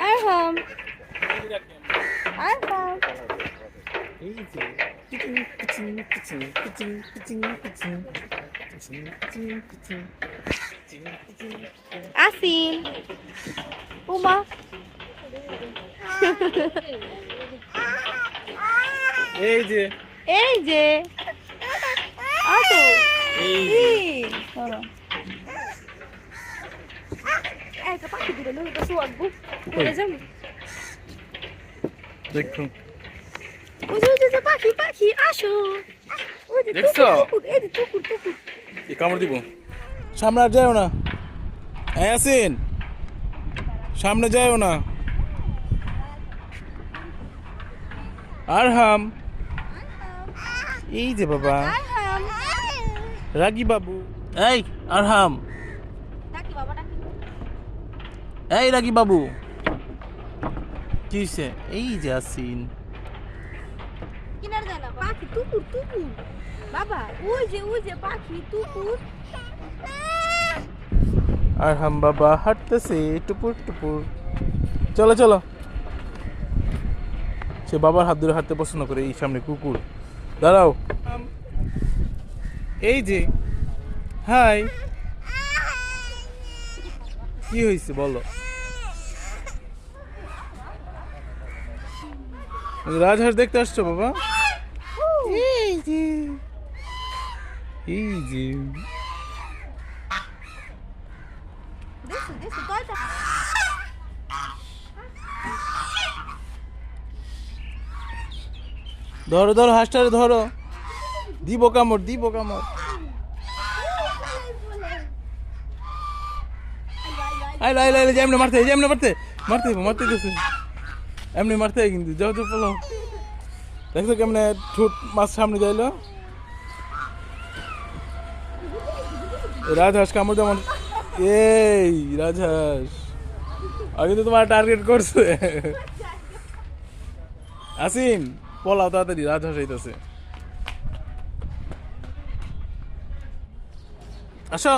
আরহাম এই যে কিচিং কিচিং কিচিং কিচিং কিচিং কিচিং কিচিং কিচিং কিচিং কিচিং কিচিং আসিন উমা এই যে এই যে আসো এই ধরো একটা পাখি সামনে আর না। আসেন সামনে না। আর হাম এই যে বাবা। আরহাম রাগি বাবু। এই আর হাম ডাকি বাবা ডাকি এই রাগি বাবু। কি হয়েছে এই যে আসিন কিনার যায় পাখি টুকুর টুকুর বাবা ওই যে ওই যে পাখি টুকুর আর হাম বাবা হাঁটতেছে টুপুর টুপুর। চলো চলো। সে বাবার হাত ধরে হাঁটতে পছন্দ করে এই সামনে কুকুর। দাঁড়াও। এই যে হাই। কি হয়েছে বলো? রাজহাঁস দেখতে আসছো বাবা? ধরো ধরো হাঁসটারে ধরো। দিব কামড় দিব কামড়। আইলো আইলো আইলো এমনি মারতে এমনি মারতে মারতে মারতে গেছে এমনি মারতে কিন্তু, যাও তো পলো দেখছ কেমনে ঠোঁট মাছ সামনে যাইলো রাজহাঁস কামড় যেমন এই, রাজহাঁস। আগে তো তোমার টার্গেট করছে। আসিন পলাও তাড়াতাড়ি, রাজহাঁস আইতাছে। আসো।